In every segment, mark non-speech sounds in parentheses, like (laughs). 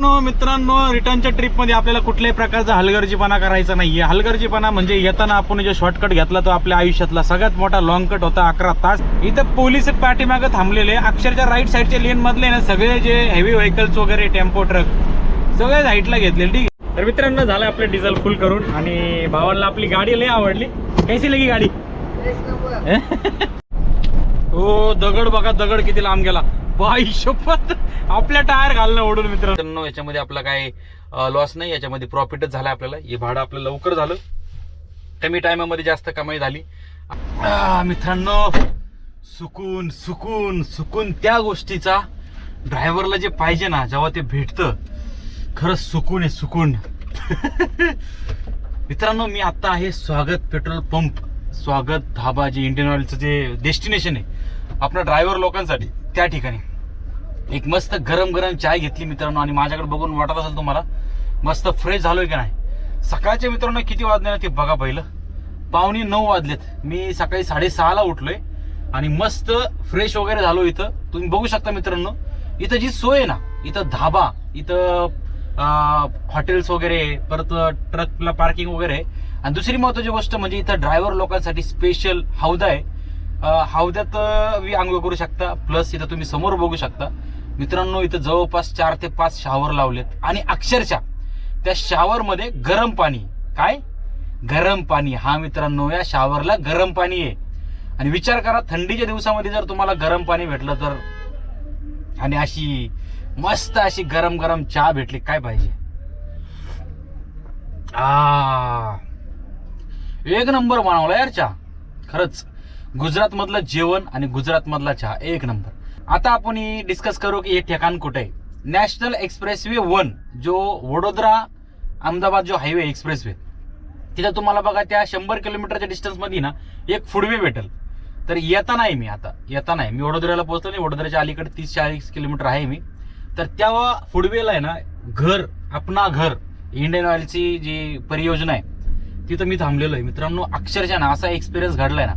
मित्रांनो रिटर्नच्या ट्रिपमध्ये आपल्याला कुठल्याही प्रकारचा हलगर्जीपणा करायचा नाहीये. हलगर्जीपणा म्हणजे येताना आपण जो शॉर्टकट घेतला तो आपल्या आयुष्यातला सगळ्यात मोठा लॉंग कट होता अकरा तास. इथं पोलीस पाठीमागे थांबलेले अक्षरशः राईट साईडच्या लेन मधले ना सगळे जे हेवी व्हेकल्स वगैरे टेम्पो ट्रक सगळे साईडला घेतले ठीक आहे. तर मित्रांनो झालं आपलं डिझेल फुल करून आणि भावाला आपली गाडी लय आवडली. कैसी लगी गाडी? (laughs) हो दगड बघा दगड किती लांब गेला. बाई शपथ. आपल्या टायर घालणं ओढून मित्रांनो. याच्यामध्ये आपला काय लॉस नाही याच्यामध्ये प्रॉफिटच झालं आपल्याला. हे भाडं आपलं लवकर झालं. कमी टायमामध्ये जास्त कमाई झाली. मित्रांनो सुकून सुकून सुकून त्या गोष्टीचा ड्रायव्हरला जे पाहिजे ना जेव्हा ते भेटतं खरंच सुकून आहे सुकून. (laughs) मित्रांनो मी आता आहे स्वागत पेट्रोल पंप. स्वागत धाबा जे इंडियन ऑइलचं जे डेस्टिनेशन आहे आपल्या ड्रायव्हर लोकांसाठी त्या ठिकाणी. एक मस्त गरम गरम चाय घेतली मित्रांनो आणि माझ्याकडे बघून वाटत असेल तुम्हाला मस्त फ्रेश झालोय की नाही? सकाळच्या मित्रांनो किती वाजले ते बघा पहिलं. पावणे नऊ वाजलेत. मी सकाळी साडेसहाला उठलोय आणि मस्त फ्रेश वगैरे झालो इथं. तुम्ही बघू शकता मित्रांनो इथं जी सोय आहे ना इथं धाबा इथं हॉटेल्स वगैरे परत ट्रकला पार्किंग वगैरे आणि दुसरी महत्वाची गोष्ट म्हणजे इथं ड्रायव्हर लोकांसाठी स्पेशल हौदा आहे. हौद्यात अं, वी आंघोळ करू शकता. प्लस इथं तुम्ही समोर बघू शकता. मित्रांनो इथं जवळपास चार ते पाच शावर लावलेत. आणि अक्षरशः त्या शावर मध्ये गरम पाणी. काय? गरम पाणी. हा मित्रांनो या शावरला गरम पाणी आहे. आणि विचार करा थंडीच्या दिवसामध्ये जर तुम्हाला गरम पाणी भेटलं तर. आणि अशी मस्त अशी गरम गरम चहा भेटली काय पाहिजे? आ. एक नंबर बनवला यार चहा. खरंच. गुजरात मधलं जेवण आणि गुजरात मधला चहा एक नंबर. आता आपण डिस्कस करू की हे ठिकाण कुठे आहे? नॅशनल एक्सप्रेस वे वन जो वडोदरा अहमदाबाद जो हायवे एक्सप्रेस वे तिथं तुम्हाला बघा त्या शंभर किलोमीटरच्या डिस्टन्समध्ये ना एक फुडवे भेटेल. तर येता नाही मी आता. येता नाही. मी वडोदऱ्याला पोहोचलो नाही. वडोदऱ्याच्या अलीकडे तीस चाळीस किलोमीटर आहे मी. तर त्या फुडवेला आहे ना घर आपणा घर इंडियन ऑइलची जी परियोजना आहे तिथं मी थांबलेलो आहे. मित्रांनो अक्षरशः ना असा एक्सपिरियन्स घडलाय ना.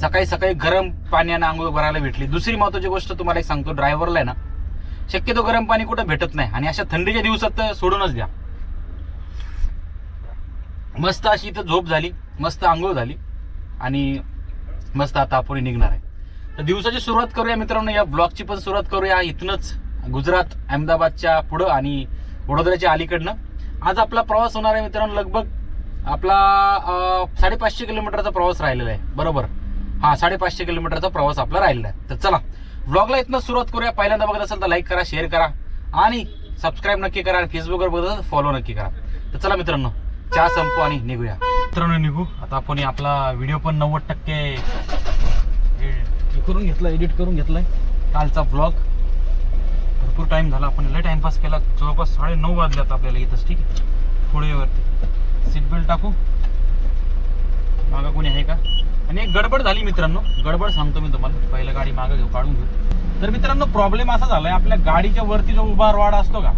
सकाळी सकाळी गरम पाण्यानं आंघोळ भरायला भेटली. दुसरी महत्वाची गोष्ट तुम्हाला एक सांगतो ड्रायव्हरला आहे ना शक्यतो गरम पाणी कुठं भेटत नाही. आणि अशा थंडीच्या दिवसात तर सोडूनच द्या. मस्त अशी इथं झोप झाली मस्त आंघोळ झाली आणि मस्त आता आपण निघणार आहे. तर दिवसाची सुरुवात करूया मित्रांनो या ब्लॉगची पण सुरुवात करूया. इथूनच गुजरात अहमदाबादच्या पुढं आणि वडोदऱ्याच्या अलीकडनं. आज आपला प्रवास होणार आहे मित्रांनो लगभग आपला साडेपाचशे किलोमीटरचा प्रवास राहिलेला आहे. बरोबर. हा साडेपाचशे किलोमीटरचा प्रवास आपला राहिला आहे. तर चला ब्लॉगला इथनं सुरुवात करूया. पहिल्यांदा बघत असाल तर लाईक करा शेअर करा. आणि सबस्क्राईब नक्की करा आणि फेसबुकवर बघत असाल फॉलो नक्की करा. तर चला मित्रांनो चहा संपू आणि निघूया. मित्रांनो निघू. आता आपण आपला व्हिडिओ पण नव्वद टक्के हे करून घेतला एडिट करून घेतलाय. कालचा ब्लॉग भरपूर टाइम झाला. आपण लय टाइमपास केला. जवळपास साडे नऊ वाजले आता आपल्याला इथंच ठीक आहे? पुढे वरती. सीट बेल्ट टाकू. मागं कोणी आहे का? आणि एक गडबड झाली मित्रांनो. गडबड सांगतो मी तुम्हाला. पहिलं गाडी मागं घेऊ काढून घेऊ. तर मित्रांनो प्रॉब्लेम असा झालाय आपल्या गाडीच्या वरती जो उभा रॉड असतो का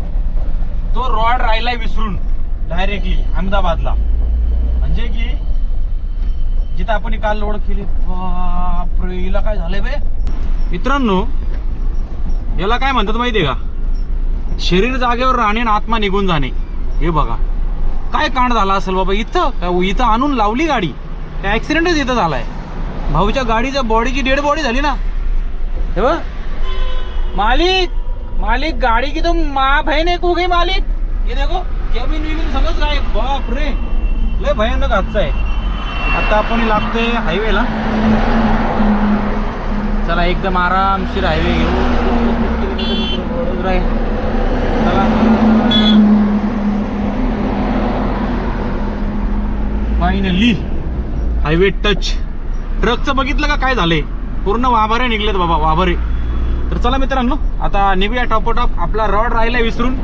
तो रॉड राहिलाय विसरून डायरेक्टली अहमदाबादला. म्हणजे की जिथं आपण काल लोड केली बापरे हिला काय झालंय बे? मित्रांनो याला काय म्हणतात माहितीये का? शरीर जागेवर राहणे आणि आत्मा निघून जाणे. हे बघा. काय कांड झाला असेल बाबा? इथं इथं आणून लावली गाडी? ॲक्सिडेंटच ऍक्सिडेंटच इथं झालाय. भाऊच्या गाडीच्या बॉडीची डेड बॉडी झाली ना. हे मालिक मालिक गाड़ी की तो माँ बहन एक हो गई मालिक. ये देखो केबिन विबिन सगळंच काय बाप रे लय भयानक हादसा आहे. आता आपण लागतोय हायवेला चला एकदम आरामशीर हायवे घेऊ. आहे. चला फायनली हायवे टच. ट्रकचं बघितलं का? काय झालंय? पूर्ण वाभारे निघलेत बाबा वाभारे. तर चला मित्रांनो आता निघूया टॉपोटॉप आपला रॉड राहिला विसरून.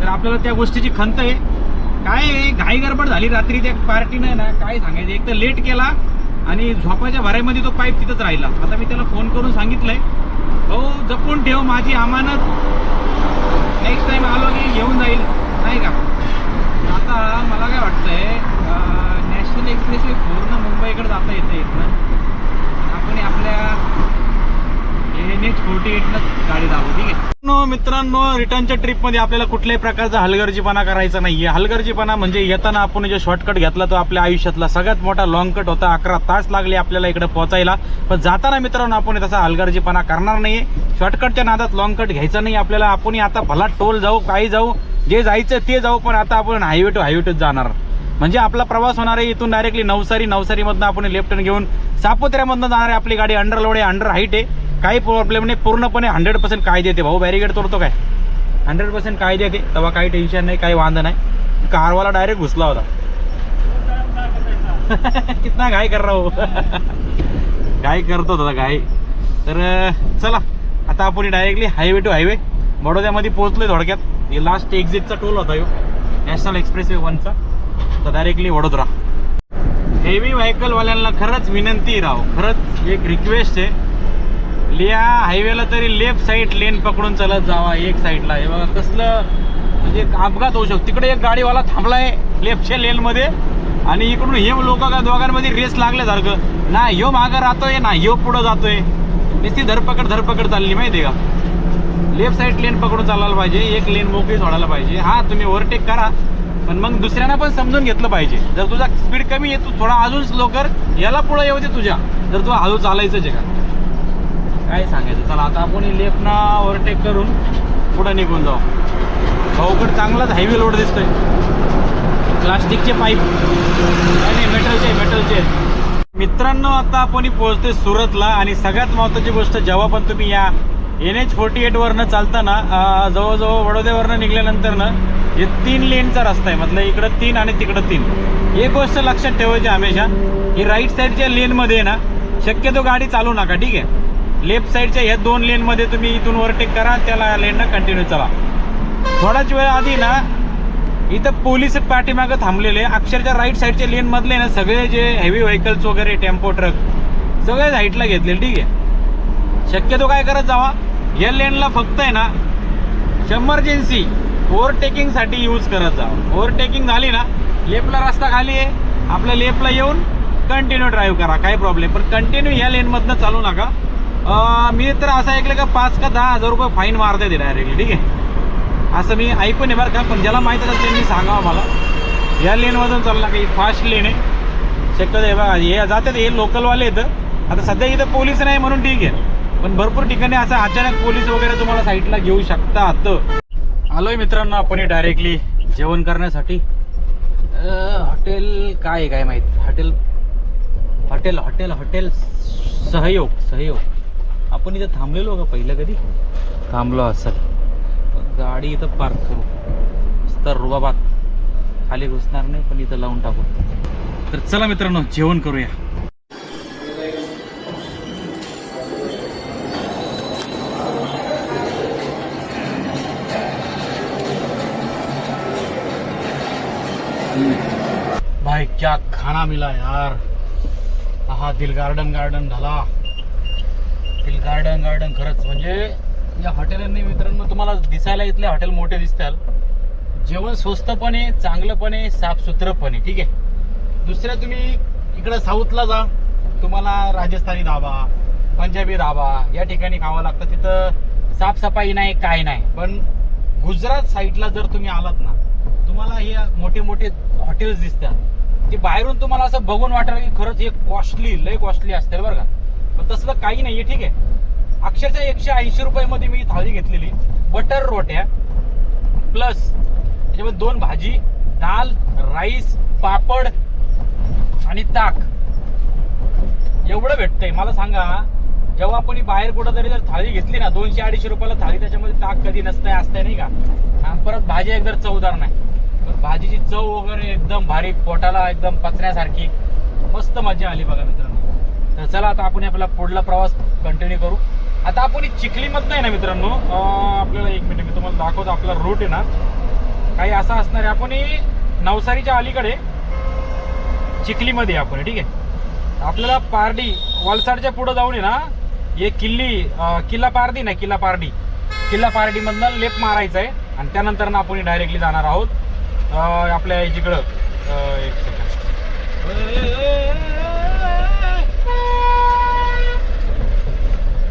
तर आपल्याला त्या गोष्टीची खंत आहे. काय आहे, घाई गडबड झाली रात्री त्या पार्टीनं ना काय सांगायचं? एक तर लेट केला आणि झोपाच्या भरायमध्ये तो पाईप तिथंच राहिला. आता मी त्याला फोन करून सांगितलंय. हो जपून ठेव माझी अमानत. नेक्स्ट टाइम आलो की घेऊन जाईल. नाही का? आता मला काय वाटतंय नॅशनल एक्सप्रेस फोर मुंबईकडे जाता येतं इथनं आपण आपल्या एन एच फोर्टी गाडी दाबू ठीक आहे? मित्रांनो रिटर्नच्या ट्रिपमध्ये आपल्याला कुठल्याही प्रकारचा हलगर्जीपणा करायचा नाहीये. हलगर्जीपणा म्हणजे येताना आपण जे शॉर्टकट घेतला तो आपल्या आयुष्यातला सगळ्यात मोठा लॉंग कट होता. अकरा तास लागले आपल्याला इकडे पोहोचायला. पण जाताना मित्रांनो आपण तसा हलगर्जीपणा करणार नाहीये. शॉर्टकटच्या नादात लॉंग कट घ्यायचा नाही. आपल्याला आपण आता भला टोल जाऊ काही जाऊ जे जायचं ते जाऊ पण आता आपण हायवे टू हायवे टूच जाणार. म्हणजे आपला प्रवास होणार आहे इथून डायरेक्टली नवसारी नवसारीमधनं आपण लेफ्ट घेऊन सापुत्र्यामधनं जाणार आहे आपली गाडी अंडर लोड आहे अंडर हाईट आहे. काही प्रॉब्लेम नाही पूर्णपणे हंड्रेड पर्सेंट काय देते भाऊ. बॅरिगेड तोडतो काय? हंड्रेड पर्सेंट काय देते तेव्हा काही टेन्शन नाही काही वांधा नाही. कारवाला डायरेक्ट घुसला होता. (laughs) कितना घाई कर रहा हो. (laughs) घाई करतो होता घाई. तर चला. आता आपण डायरेक्टली हायवे टू हायवे बडोद्यामध्ये पोहोचलोय थोडक्यात. हे लास्ट एक्झिटचा टोल होता यो. नॅशनल एक्सप्रेस वे वनचा तर डायरेक्टली वडोदरा. हेवी व्हेकलवाल्यांना खरंच विनंती राव. खरंच एक रिक्वेस्ट आहे. लिया हायवेला तरी लेफ्ट साईड लेन पकडून चालत जावा एक साईडला हे बघा कसलं म्हणजे अपघात होऊ शकतो. तिकडे एक गाडीवाला थांबलाय लेफ्टच्या लेनमध्ये आणि इकडून हे लोक का दोघांमध्ये रेस लागल्यासारखं. ना ह्यो मागं राहतोय ना ह्यो पुढं जातोय. नुसती धरपकड धरपकड चालली माहिती आहे का? लेफ्ट साईड लेन पकडून चालायला पाहिजे एक लेन मोकळी सोडायला पाहिजे. हा तुम्ही ओव्हरटेक करा. पण मग दुसऱ्यांना पण समजून घेतलं पाहिजे. जर तुझा स्पीड कमी आहे तू थोडा अजून स्लो कर याला पुढे येऊ दे तुझ्या. जर तू हळू चालायचंच आहे का? काय सांगायचं? चला आता आपण लेफ्टना ओव्हरटेक करून पुढं निघून जाऊ. भाऊकड चांगलाच हायवे लोड दिसतोय. प्लास्टिकचे पाईप. नाही मेटलचे मेटलचे मित्रांनो आता आपण पोहोचतोय सुरतला आणि सगळ्यात महत्त्वाची गोष्ट जेव्हा पण तुम्ही या एन एच फोर्टी एटवरनं चालताना जवळजवळ वडोद्यावरनं निघाल्यानंतरनं हे तीन लेनचा रस्ता आहे. मतलब इकडं तीन आणि तिकडं तीन. एक गोष्ट लक्षात ठेवायची हमेशा. ही राईट साईडच्या लेनमध्ये आहे ना शक्यतो गाडी चालू नका ठीक आहे? लेफ्ट साईडच्या ह्या दोन लेनमध्ये तुम्ही इथून ओव्हरटेक करा त्याला लेननं कंटिन्यू चला. थोडाच वेळ आधी ना इथं पोलीस पाठीमागं थांबलेले अक्षरशः राईट साईडच्या लेनमधले ना सगळे जे हेवी व्हेकल्स वगैरे टेम्पो ट्रक सगळे साईडला घेतले ठीक आहे? शक्यतो काय करत जावा. या लेनला फक्त आहे ना एमर्जन्सी ओव्हरटेकिंगसाठी यूज करत जावा ओव्हरटेकिंग झाली ना लेफ्टला रस्ता खाली आहे. आपल्या लेफ्टला येऊन कंटिन्यू ड्राईव्ह करा काही प्रॉब्लेम पण कंटिन्यू या लेनमधनं चालू नका. मी तर असं ऐकलं का पाच का दहा हजार रुपये फाईन मारते डायरेक्टली ठीक आहे? असं मी ऐकून आहे बरं का पण ज्याला माहीत असेल त्यांनी सांगावं मला. या लेनमधून चालला काही फास्ट लेन आहे. शक्यतो हे बघा हे जातात हे लोकलवाले येतं आता सध्या इथं पोलीस नाही म्हणून ठीक आहे. पण भरपूर ठिकाणी असं अचानक पोलीस वगैरे तुम्हाला साईडला घेऊ शकतात. आलोय मित्रांनो आपण डायरेक्टली जेवण करण्यासाठी. हॉटेल काय आहे काय माहीत? हॉटेल हॉटेल हॉटेल हॉटेल सहयोग सहयोग. आपण इथं थांबलेलो का पहिलं कधी? थांबलो असेल. गाडी इथं पार्क करू. तर रुबाबात. खाली घुसणार नाही पण इथं लावून टाकू. तर चला मित्रांनो जेवण करूया. भाई क्या खाना मिला यार? हा दिल गार्डन गार्डन झाला. दिल गार्डन गार्डन खरंच. म्हणजे या हॉटेलांनी मित्रांनो तुम्हाला दिसायला इथले हॉटेल मोठे दिसतात जेवण स्वस्त पण आहे चांगलं पण आहे साफसुथरं पण आहे ठीक आहे? दुसऱ्या तुम्ही इकडं साऊथला जा. तुम्हाला राजस्थानी धाबा पंजाबी धाबा या ठिकाणी खावं लागतं. तिथं साफसफाई नाही काय नाही. पण गुजरात साईडला जर तुम्ही आलात ना तुम्हाला हे मोठे मोठे हॉटेल्स दिसतात. ते बाहेरून तुम्हाला असं बघून वाटेल की खरंच हे कॉस्टली लय कॉस्टली असते बरं का. पण तसलं काही नाहीये ठीक आहे. अक्षरशः एकशे ऐंशी रुपयामध्ये मी थाळी घेतलेली बटर रोट्या प्लस त्याच्यामध्ये दोन भाजी दाल राईस पापड आणि ताक. एवढं भेटतंय. मला सांगा जेव्हा आपण बाहेर कुठंतरी जर थाळी घेतली ना दोनशे अडीचशे रुपयाला थाळी त्याच्यामध्ये ताक कधी नसतंय असतंय नाही का? परत भाजी एकदम चवदार नाही. भाजीची चव वगैरे एकदम भारी पोटाला एकदम पचण्यासारखी मस्त मजा आली बघा मित्रांनो. तर चला आता आपण आपला पुढला प्रवास कंटिन्यू करू. आता आपण चिखलीमधनं आहे ना मित्रांनो आपल्याला एक मिनिट मी तुम्हाला दाखवतो आपला रूट आहे ना. काही असा असणार आहे आपण नवसारीच्या अलीकडे चिखलीमध्ये आपण ठीक आहे. आपल्याला पारडी वलसाडच्या पुढे जाऊन आहे ना हे किल्ली किल्ला पारडी नाही किल्ला पारडी. किल्ला पारडीमधनं लेप मारायचा आहे आणि त्यानंतर ना आपण डायरेक्टली जाणार आहोत. आपल्या इकडं एक सेकंड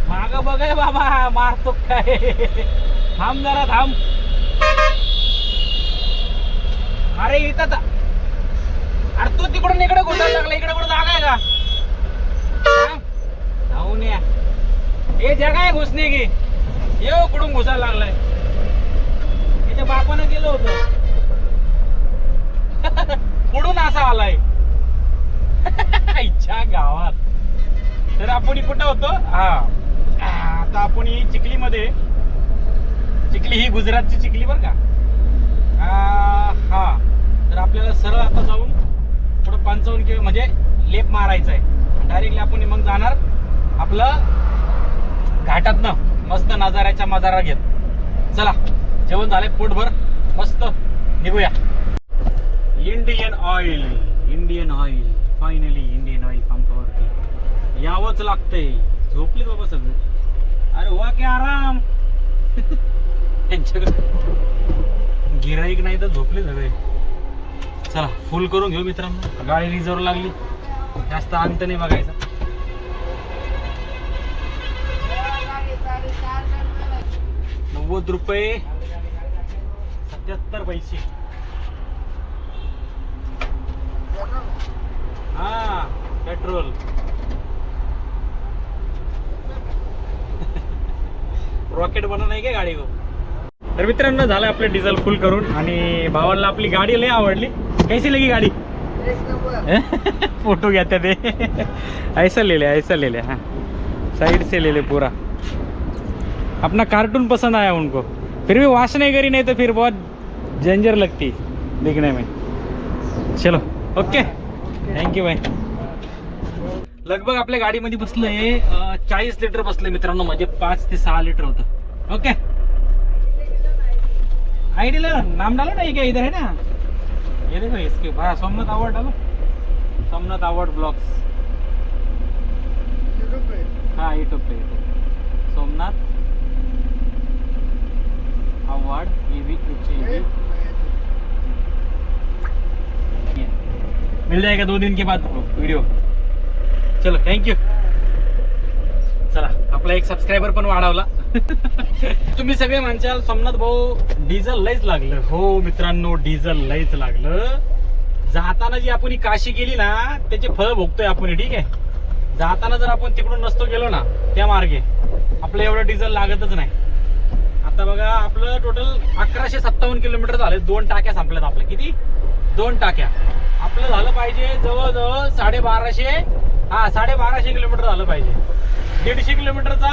माग बघाय बाबा मारतो काय? थांब जरा थांब. अरे इथं अरे तू तिकडून इकडे घुसायला लागला. इकडे कुठं जागा आहे का? धावून जाऊन या. हे जगा आहे घुसणे की. ये कुठून घुसायला लागलाय. इथे बापानं गेलो होतो. कुठून असा आलाय. इच्छा गावात. तर आपण कुठं होतो? हा. आता आपण ही चिखलीमध्ये. चिखली ही गुजरातची चिखली बर का? हा. तर आपल्याला सरळ आता जाऊन थोडं पंचावन्न किलो म्हणजे लेप मारायचा आहे. डायरेक्टली आपण मग जाणार आपलं घाटात ना मस्त नजाऱ्याच्या मजारा घेत. चला जेवण झालंय पोटभर. मस्त निघूया. Indian oil Indian oil finally Indian oil पंपावरती यावंच लागतंय. झोपले बाबा सगळे. अरे वा की आराम. त्यांच्याकडे. गिराईक नाही तर झोपले सगळे. चला फुल करून घेऊ मित्रांनो. गाडी रिझर्व लागली. जास्त अंत नाही बघायचा. नव्वद रुपये सत्याहत्तर पैसे. हा पेट्रोल रॉकेट बनवून नाही का गाडी तर मित्रांनो झालं आपलं डिझेल फुल करून आणि भावाला आपली गाडी लय आवडली. कैसी लगी गाडी? (laughs) फोटो घ्या त्या ते ऐसा ले ले ऐसा ले ले हाँ. साइड से ले ले पूरा. अपना कार्टून पसंद आया उनको. फिर भी वॉश नहीं करी नहीं तो फिर बहुत डेंजर लगती दिखने में. चलो ओके थँक्यू बाय लगभग आपल्या गाडीमध्ये बसलंय. चाळीस लिटर बसलंय मित्रांनो पाच ते सहा लिटर होतं. ओके आईडीला नाम डालो ना ये क्या इधर है ना? ये देखो इसके हाँ, सोमनाथ अवार्ड डालो सोमनाथ अवार्ड ब्लॉग्स हाँ यूट्यूब पे सोमनाथ अवार्ड ये भी कुछ मिल जाएगा दो दिन के बाद वीडियो। चलो थँक्यू चला आपला एक सबस्क्रायबर पण वाढवला. (laughs) तुम्ही सगळे म्हणशाल सोमनाथ भाऊ डिझेल लयच लागलं. हो मित्रांनो डिझेल लयच लागलं. जाताना जी आपण काशी गेली ना त्याचे फळ भोगतोय आपण ठीक आहे? जाताना जर आपण तिकडून नसतो गेलो ना त्या मार्गे आपलं एवढं डिझेल लागतच नाही. आता बघा आपलं टोटल अकराशे सत्तावन्न किलोमीटर झाले. दोन टाक्या संपल्यात आपल्या. किती? दोन टाक्या. आपलं झालं पाहिजे जवळजवळ साडेबाराशे हा साडेबाराशे किलोमीटर झालं पाहिजे. दीडशे किलोमीटरचा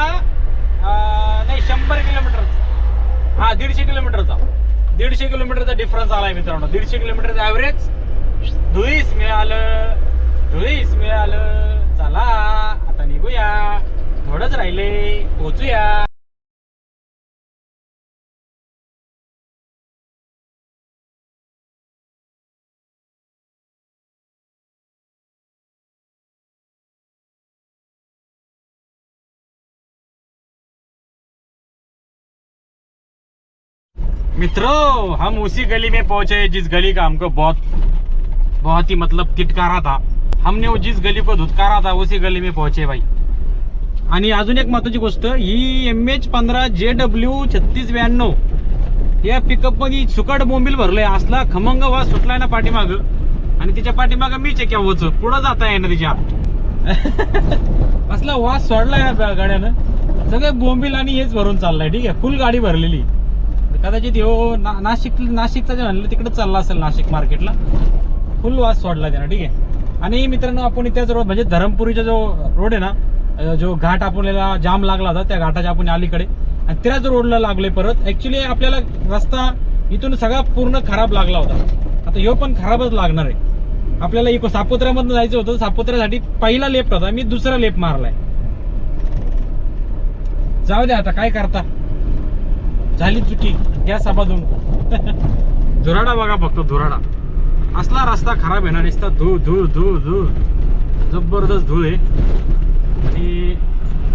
नाही शंभर किलोमीटर. हा दीडशे किलोमीटरचा. दीडशे किलोमीटरचा डिफरन्स आला आहे मित्रांनो. दीडशे किलोमीटरचं ॲव्हरेज धुईस मिळालं धुईस मिळालं. चला आता निघूया. थोडंच राहिले पोचूया. मित्रों हम उसी गली में पहुंचे जिस गली का हमको बहुत बहुत ही मतलब तिटकारा था। हमने वो जिस गली को धुतकारा था उसी गली में पहुंचे भाई। आणि अजून एक महत्वाची गोष्ट ही एम एच पंधरा जे डब्ल्यू छत्तीस ब्याण्णव या पिकअप सुकाट सुकट बोंबील भरलंय असला खमंग वास सुटलाय ना पाठीमाग. आणि तिच्या पाठीमाग मीच आहे वच पुढं जाता येणार तिच्या. असला वास सोडलाय ना गाड्यानं. सगळे बोंबील आणि हेच भरून चाललाय ठीक आहे? फुल गाडी भरलेली. कदाचित हो ना नाशिक नाशिकचा जे म्हणलं तिकडे चालला असेल नाशिक मार्केटला फुल वास सोडला त्यानं ठीक आहे? आणि मित्रांनो आपण इथेच रोड म्हणजे धरमपुरीचा जो रोड आहे ना जो घाट आपल्याला जाम लागला होता त्या घाटाच्या आपण अलीकडे. आणि त्याच रोडला लागले परत. ऍक्च्युली आपल्याला रस्ता इथून सगळा पूर्ण खराब लागला होता. आता ह्यो पण खराबच लागणार आहे. आपल्याला इको सापुत्र्यामधून जायचं होतं. सापुत्र्यासाठी पहिला लेप होता. मी दुसरा लेप मारलाय. जाऊ द्या आता काय करता? झाली चुकी. घ्या सभादून धुराडा बघा फक्त धुराडा. असला रस्ता खराब आहे ना नुसता धूळ धूळ धूळ धूळ. जबरदस्त धूळ आहे. आणि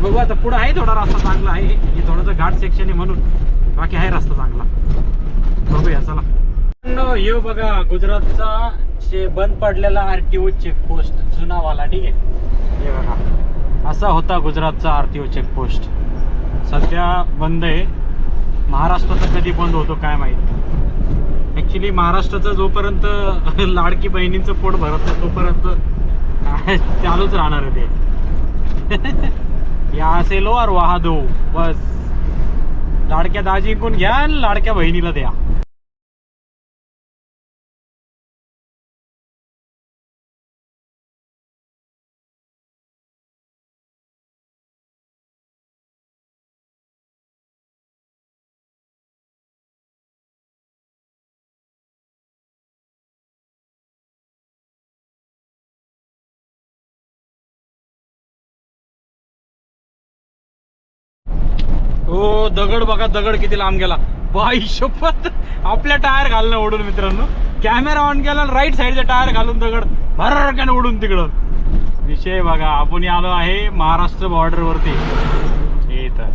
बघू आता पुढं आहे थोडा रस्ता चांगला आहे. हे थोडंसं घाट सेक्शन आहे म्हणून. बाकी आहे रस्ता चांगला. बघूया चला. मित्रांनो, बघा गुजरातचा जे बंद पडलेला आर टी ओ चेकपोस्ट जुनावाला ठीक आहे? हे बघा. असा होता गुजरातचा आर टी ओ चेकपोस्ट सध्या बंद आहे. महाराष्ट्राचा कधी बंद होतो काय माहीत. ऍक्च्युली महाराष्ट्राचं जोपर्यंत (laughs) लाडकी बहिणींचं पोट भरत नाही तोपर्यंत चालूच राहणार आहे ते. (laughs) या असेल और वाहा दो बस. लाडक्या दाजी कोण घ्या लाडक्या बहिणीला द्या. हो दगड बघा दगड किती लांब गेला. बाई शपथ. आपल्या टायर घालणं ओढून मित्रांनो. कॅमेरा ऑन केला राईट साईडचा टायर घालून दगड भरकन ओढून तिकडं विषय बघा आपण आलो आहे महाराष्ट्र बॉर्डर वरती हे तर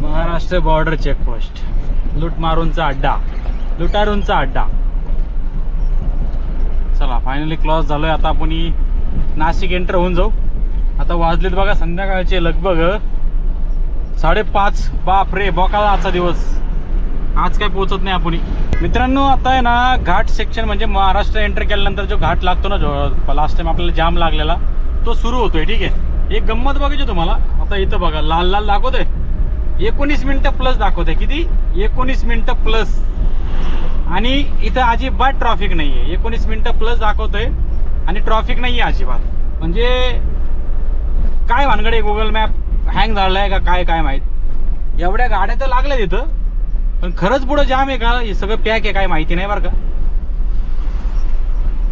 महाराष्ट्र बॉर्डर चेकपोस्ट लूट मारूनचा अड्डा लुटारूनचा अड्डा चला फायनली क्लॉज झालोय आता आपण नाशिक एंटर होऊन जाऊ आता वाजलेत बघा संध्याकाळचे लगभग साडेपाच. बाप रे बोकाळा आजचा दिवस. आज काय पोहोचत नाही आपण. मित्रांनो आता आहे ना घाट सेक्शन म्हणजे महाराष्ट्र एंटर केल्यानंतर जो घाट लागतो ना जो लास्ट टाइम आपल्याला जाम लागलेला तो सुरू होतोय ठीक आहे? एक गंमत बघायची तुम्हाला. आता इथं बघा लाल लाल दाखवतोय. एकोणीस मिनिटं प्लस दाखवतोय. किती? एकोणीस मिनिटं प्लस आणि इथं अजिबात ट्रॉफिक नाही आहे एकोणीस मिनिटं प्लस दाखवतोय. आणि ट्रॉफिक नाही आहे अजिबात. म्हणजे काय भानगड आहे गुगल मॅप हँग झालाय का काय काय माहीत. एवढ्या गाड्या तर लागल्या तिथं पण खरंच पुढं जाम आहे का? हे सगळं पॅक आहे काय माहिती नाही बरं का.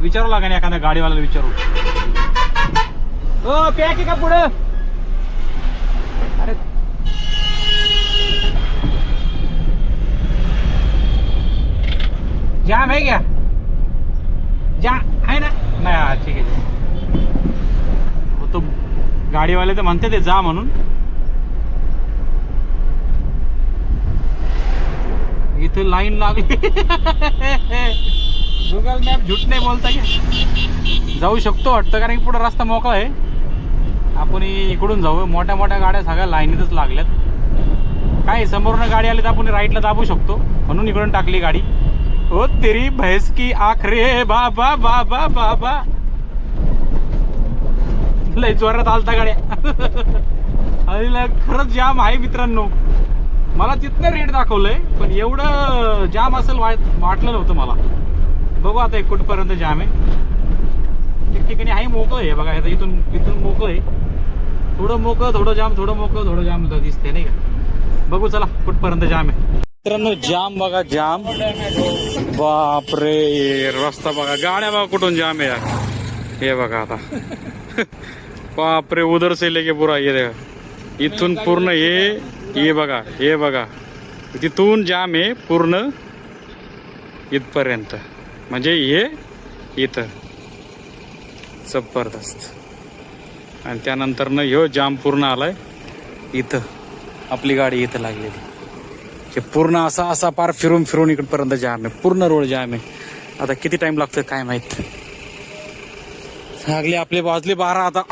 विचारू लागा नाही एखाद्या गाडीवाल्याला विचारू. हो पॅक आहे का पुढं? अरे. जाम आहे क्या? जा आहे ना? नाही ठीक आहे. गाडीवाले तर म्हणते ते जा म्हणून. इथे लाईन लागली. गुगल मॅप झूट नाही बोलता जाऊ शकतो वाटतं कारण की पुढे रस्ता मोकळा आहे. आपण इकडून जाऊ. मोठ्या मोठ्या गाड्या सगळ्या लाईनीतच लागल्यात. काय समोरून गाडी आली तर आपण राईटला दाबू शकतो. म्हणून इकडून टाकली गाडी. ओ तेरी भैंस की बा बा बाबा बाबा बाबा लय जोरात आलता गाड्या. आणि खरंच जाम आहे मित्रांनो. मला तिथनं रेट दाखवलंय पण एवढं जाम असेल वाटलं नव्हतं मला. बघू आता एक कुठपर्यंत जाम आहे. ठिकठिकाणी आहे मोकळं आहे बघा आता इथून इथून मोकळं आहे. थोडं मोकळं थोडं जाम थोडं मोकळं थोडं जाम दिसते नाही का? बघू चला कुठपर्यंत जाम आहे. मित्रांनो जाम बघा जाम. बापरे रस्ता बघा गाड्या बघा कुठून जाम आहे यार. हे बघा आता. बापरे उधर से लेके पुरा ये देखा। इथून पूर्ण हे हे बघा हे बघा. तिथून जाम आहे पूर्ण इथपर्यंत. म्हणजे हे इथं. जबरदस्त. आणि त्यानंतर न ह्यो जाम पूर्ण आलाय. इथं. आपली गाडी इथं लागलेली. हे पूर्ण असा असा पार फिरून फिरून इकडपर्यंत जाम आहे पूर्ण रोड जाम आहे. आता किती टाइम लागतोय काय माहीत. लागले आपले वाजले बारा आता.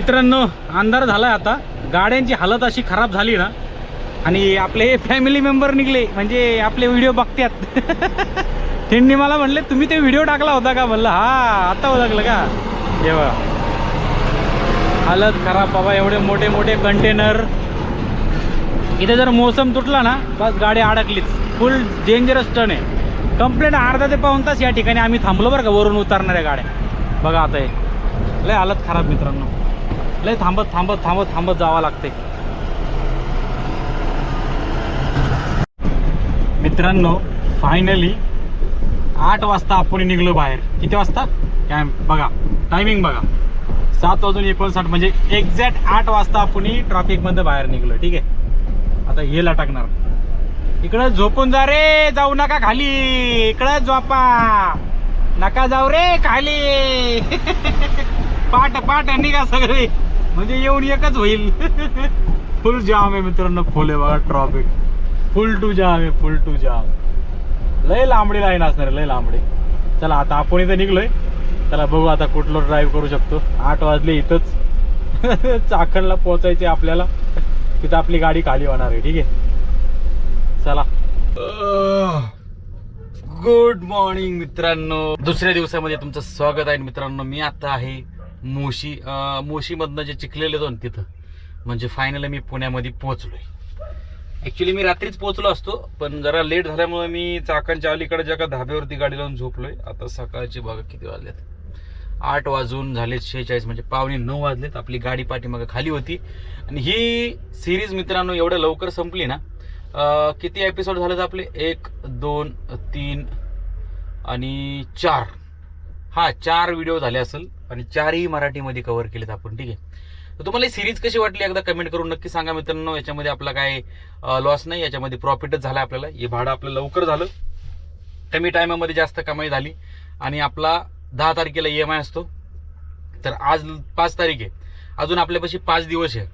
मित्रांनो अंधार झाला आता. गाड्यांची हालत अशी खराब झाली ना. आणि आपले फॅमिली मेंबर निघले म्हणजे आपले व्हिडिओ बघतात (laughs) त्यांनी मला म्हणले तुम्ही ते व्हिडिओ टाकला होता का? म्हणलं हा आता ओळखलं का? जेव्हा हालत खराब बाबा एवढे मोठे मोठे कंटेनर इथे जर मोसम तुटला ना बस गाडी अडकलीच. फुल डेंजरस टर्न आहे. कंप्लेंट अर्धा ते पाऊन तास या ठिकाणी आम्ही थांबलो बरं का वरून उतरणाऱ्या गाड्या. बघा आता हे. लय हालत खराब मित्रांनो. लय थांबत थांबत थांबत थांबत जावं लागते मित्रांनो फायनली आठ वाजता आपण निघलो बाहेर. किती वाजता? काय बघा टायमिंग बघा. सात वाजून एकोणसाठ म्हणजे एक्झॅक्ट आठ वाजता आपण ट्रॅफिकमध्ये बाहेर निघलो ठीक आहे? आता हे टाकणार इकडं झोपून जा रे जाऊ नका खाली. इकडं झोपा. नका जाऊ रे खाली. (laughs) पाट पाट निघा सगळे. म्हणजे येऊन एकच होईल. (laughs) फुल जाम आहे मित्रांनो फुल आहे बघा ट्रॉफिक फुल टू जाम आहे फुल टू जाम लय लांबडी लाईन असणार आहे, लय लांबडी. चला आता आपण इथं निघलोय. चला बघू आता कुठलं ड्राईव्ह करू शकतो. आठ वाजले इथंच. (laughs) चाकणला पोचायचे आपल्याला. तिथं आपली गाडी खाली होणार आहे ठीक आहे? चला. गुड मॉर्निंग मित्रांनो. दुसऱ्या दिवसामध्ये तुमचं स्वागत आहे मित्रांनो. मी आता आहे मोशी मोशीमधनं जे चिखलेले दोन तिथं म्हणजे फायनली मी पुण्यामध्ये पोहोचलोय. ऍक्च्युली मी रात्रीच पोहोचलो असतो पण जरा लेट झाल्यामुळे मी चाकांच्या अलीकडे ज्या का धाब्यावरती गाडी लावून झोपलोय आता सकाळचे बघा किती वाजलेत. आठ वाजून झालेत शेहेचाळीस म्हणजे पावणे नऊ वाजलेत आपली गाडी पाठीमागं खाली होती. आणि ही सिरीज मित्रांनो एवढ्या लवकर संपली ना किती एपिसोड झालेत आपले? एक दोन तीन आणि चार. हा चार व्हिडिओ झाले असेल. आणि चारही मराठीमध्ये कव्हर केलेत आपण ठीक आहे? तर तुम्हाला ही सिरीज कशी वाटली एकदा कमेंट करून नक्की सांगा मित्रांनो. याच्यामध्ये आपला काय लॉस नाही याच्यामध्ये प्रॉफिटच झाला आपल्याला. हे भाडं आपलं लवकर झालं. कमी टायमामध्ये जास्त कमाई झाली. आणि आपला दहा तारखेला ई एम आय असतो. तर आज पाच तारीख आहे. अजून आपल्यापाशी पाच दिवस आहे.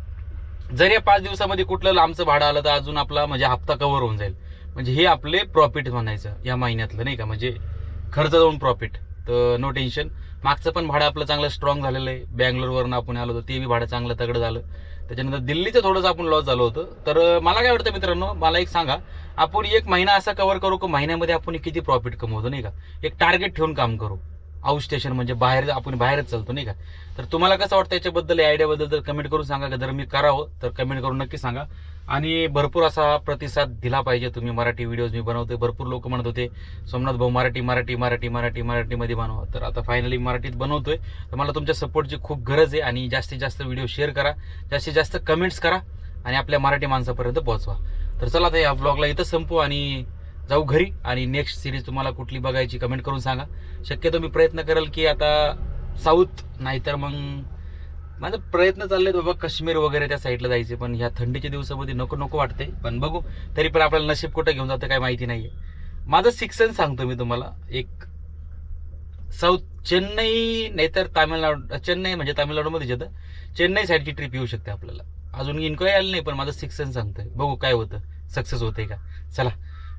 जर या पाच दिवसामध्ये कुठलं लांबचं भाडं आलं तर अजून आपला म्हणजे हप्ता कव्हर होऊन जाईल. म्हणजे हे आपले प्रॉफिट म्हणायचं या महिन्यातलं नाही का? म्हणजे खर्च जाऊन प्रॉफिट तर नो टेन्शन मागचं पण भाडं आपलं चांगलं स्ट्रॉंग झालेलं आहे. बँगलोरवरून आपण आलो होतो ते बी भाडं चांगलं तगडं झालं. त्याच्यानंतर दिल्लीचं थोडंसं आपण लॉस झालं होतं. तर मला काय वाटतं मित्रांनो मला एक सांगा आपण एक महिना असा कव्हर करू की महिन्यामध्ये आपण किती प्रॉफिट कमवतो नाही का? एक टार्गेट ठेवून काम करू. आउट स्टेशन म्हणजे बाहेर आपण बाहेरच चालतो नाही का? तर तुम्हाला कसं वाटतं याच्याबद्दल आयडियाबद्दल तर कमेंट करून सांगा का? जर मी करावं तर कमेंट करून नक्की सांगा. आणि भरपूर असा प्रतिसाद दिला पाहिजे तुम्ही मराठी व्हिडिओज मी बनवते भरपूर लोक म्हणत होते सोमनाथ भाऊ मराठी मराठी मराठी मराठी मराठीमध्ये बनवा. तर आता फायनली मराठीत बनवतोय. तर मला तुमच्या सपोर्टची खूप गरज आहे आणि जास्तीत जास्त व्हिडिओ शेअर करा. जास्तीत जास्त कमेंट्स करा आणि आपल्या मराठी माणसापर्यंत पोहोचवा. तर चला आता या ब्लॉगला इथं संपू आणि जाऊ घरी आणि नेक्स्ट सिरीज तुम्हाला कुठली बघायची कमेंट करून सांगा. शक्यतो मी प्रयत्न करेल की आता साऊथ नाहीतर मग माझा प्रयत्न चाललेत बाबा काश्मीर वगैरे त्या साईडला जायचे पण ह्या थंडीच्या दिवसामध्ये नको नको वाटते. पण बघू तरी पण आपल्याला नशीब कुठं घेऊन जातं काय माहिती नाहीये. माझं शिक्षण सांगतो मी तुम्हाला. एक साऊथ चेन्नई नाहीतर तामिळनाडू चेन्नई म्हणजे तामिळनाडूमध्येच येतं. चेन्नई साईडची ट्रिप येऊ शकते आपल्याला. अजून इन्क्वायरी आली नाही पण माझं शिक्षण सांगतोय. बघू काय होतं. सक्सेस होतंय का? चला.